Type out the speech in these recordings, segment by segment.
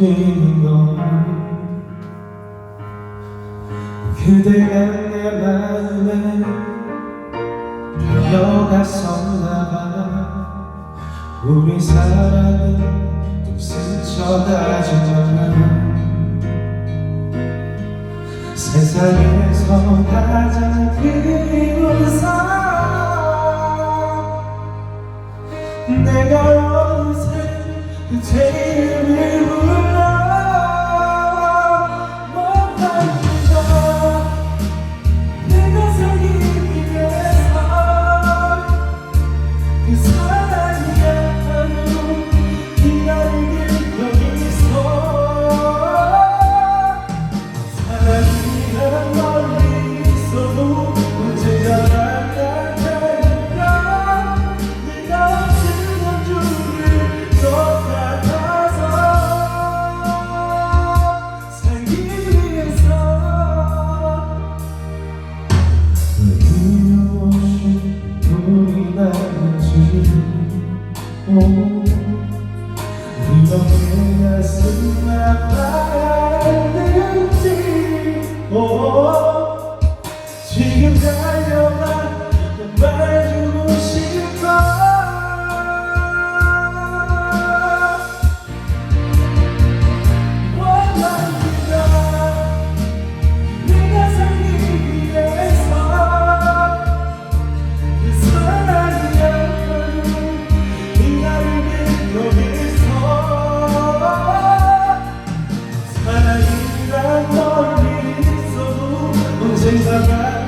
흔드는 건 그대가 내 마음에 달려갔었나봐. 우리 사랑은 또 스쳐가지만 세상에서 가장 그리운 사람 내가 어느새 그대 그렇게 날 생각하는지 지금 달려가 말해줘 I'm sorry.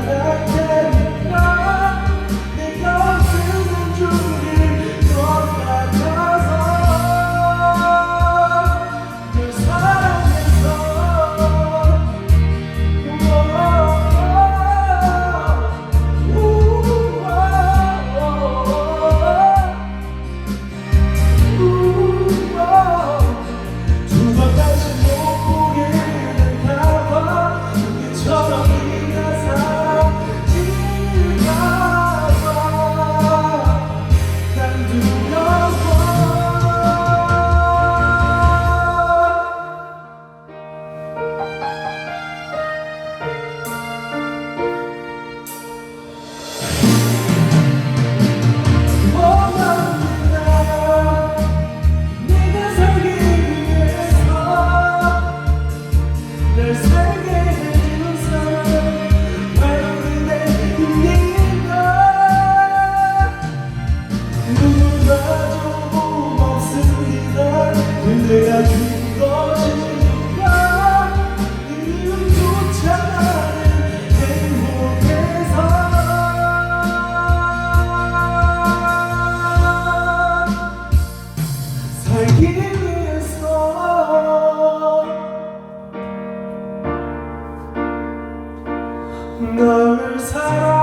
널 사랑